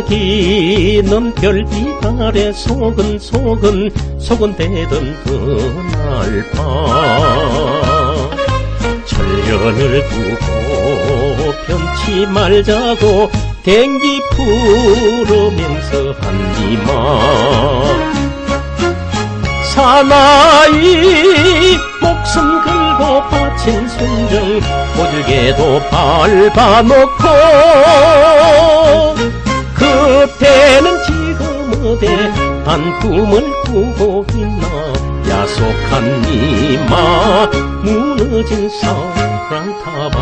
반짝이는 별빛 아래 소근소근 소근대던 그날 밤. 천년을 두고 편치 말자고 댕기 부르면서 한이마 사나이 목 숨 걸고 바친 순정 고들게도 밟아놓고. 그때는 지금 어디 단 꿈을 꾸고 있나? 야속한 이마 무너진 사랑 타봐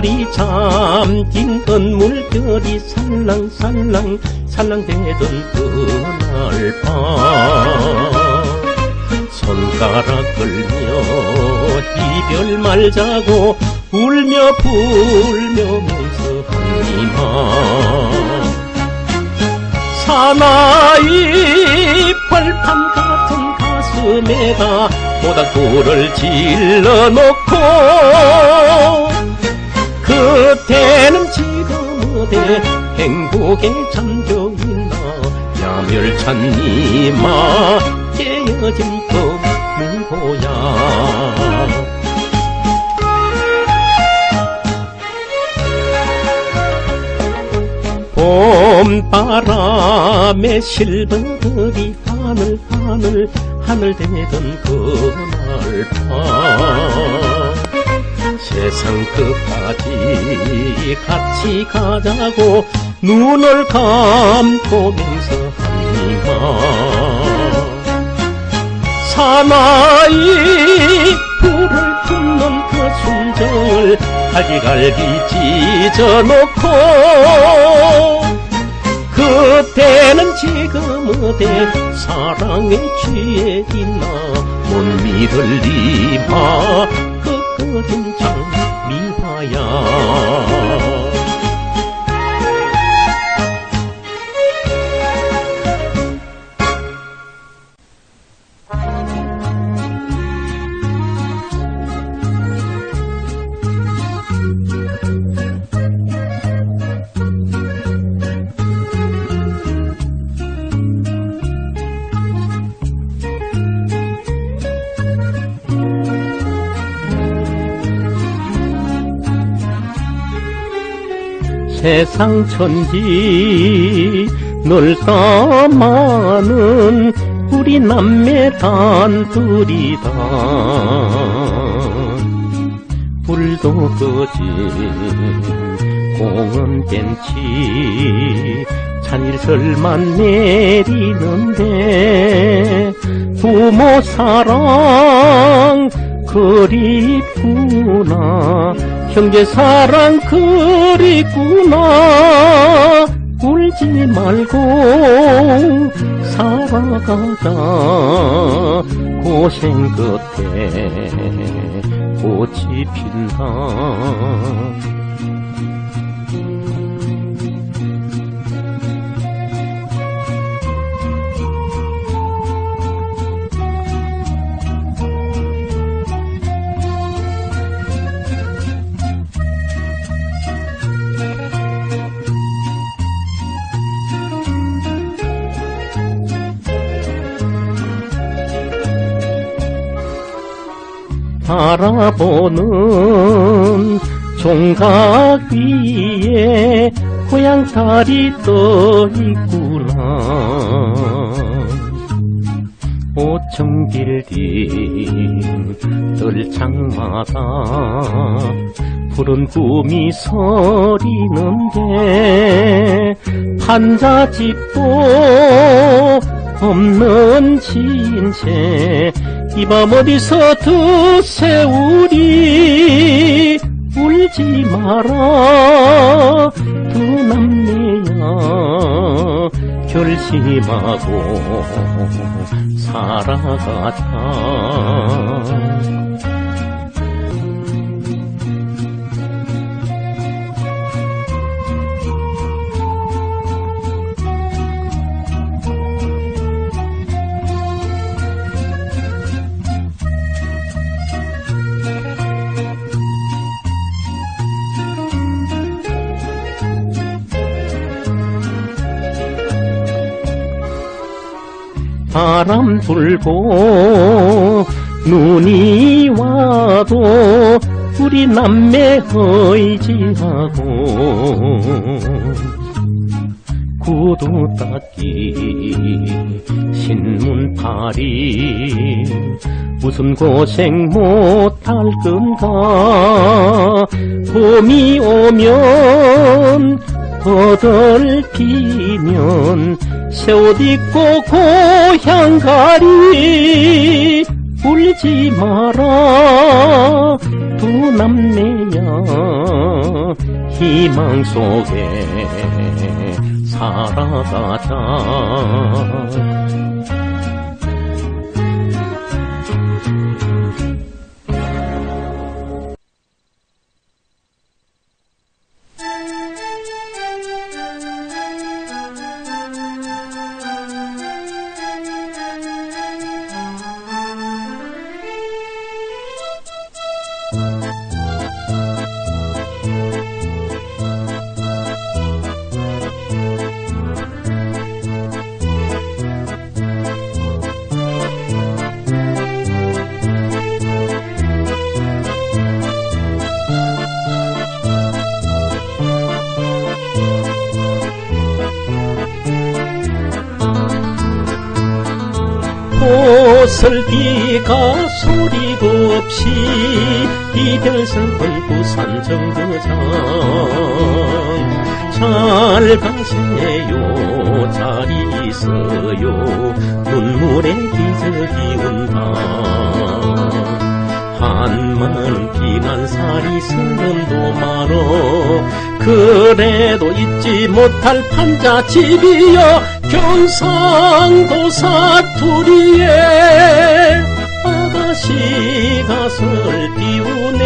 달이 잠긴 건물별이 살랑살랑 살랑대던 그날 밤. 손가락 끌며 이별 말자고 울며 불며면서 한이마 사나이 벌판 같은 가슴에다 모닥불을 질러놓고 그때는 지금 어디 행복에 잠겨있나 야멸찬 이마 깨어진 검은 고향 봄바람에 실버들이 하늘 하늘 하늘 대던 그날 밤 세상 끝까지 같이 가자고 눈을 감고면서 한이마 사나이 불을 뿜는 그 순정을 갈기갈기 찢어놓고 그때는 지금 어디 사랑에 취해 있나 못 믿을 이마 我听你唱《迷花谣》。 세상 천지 많은 우리 남매 단둘이다. 불도 꺼진 공원 벤치 잔일설만 내리는데 부모 사랑 그립구나 형제 사랑 그립구나. 울지 말고 살아가자. 고생 끝에 꽃이 핀다 바라보는 종각 위에 고향 달이 떠 있구나. 오청길 딘 들창마다 푸른 꿈이 서리는데 판자집도 없는 진채 이 밤 어디서 드세 우리 울지 마라. 두 남매야 결심하고 살아가자 바람 불고 눈이 와도 우리 남매 의지하고 구두 닦기 신문 팔이 무슨 고생 못할 건가 봄이 오면 버들 피면 새 옷 입고 고향 가리 울지 마라. 두 남매야 희망 속에 살아가자 설비가 소리도 없이 이별설을 부산 정거장. 잘 가세요. 잘 있어요. 눈물의 기적이 온다. 한많은 피난살이 서름도 많어. 그래도 잊지 못할 판자 집이여 경상도 사투리에 아가씨가 설띄우네.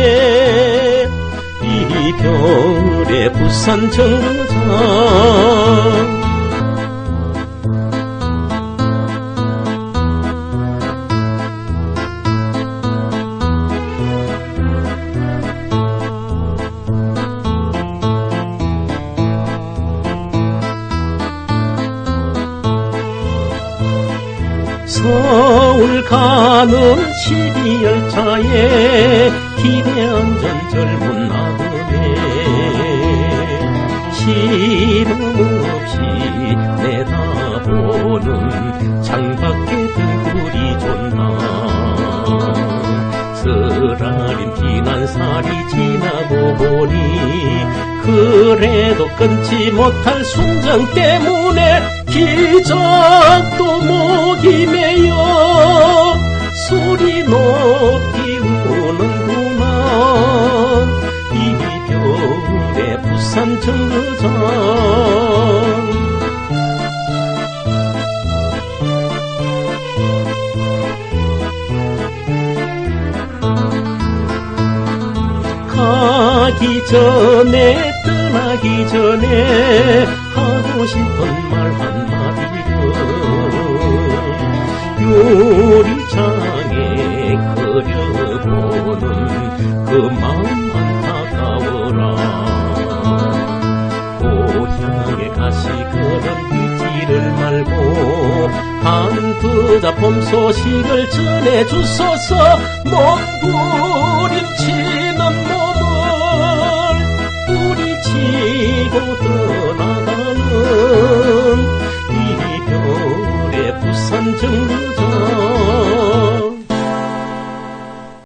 이별의 부산 정거 가는 12열차에 기대 앉은 젊은 아들에 시름 없이 내다보는 창밖에 등불이 존나. 쓰라린 피난살이 지나고 보니 그래도 끊지 못할 순정 때문에 기적도 목이 소리 높이 우는구나. 이별의 부산 정거장 가기 전에 떠나기 전에 하고 싶은 말 한 그 작품 소식을 전해주소서. 몸부림치는 몸을 뿌리치고 떠나가는 이별의 부산 정류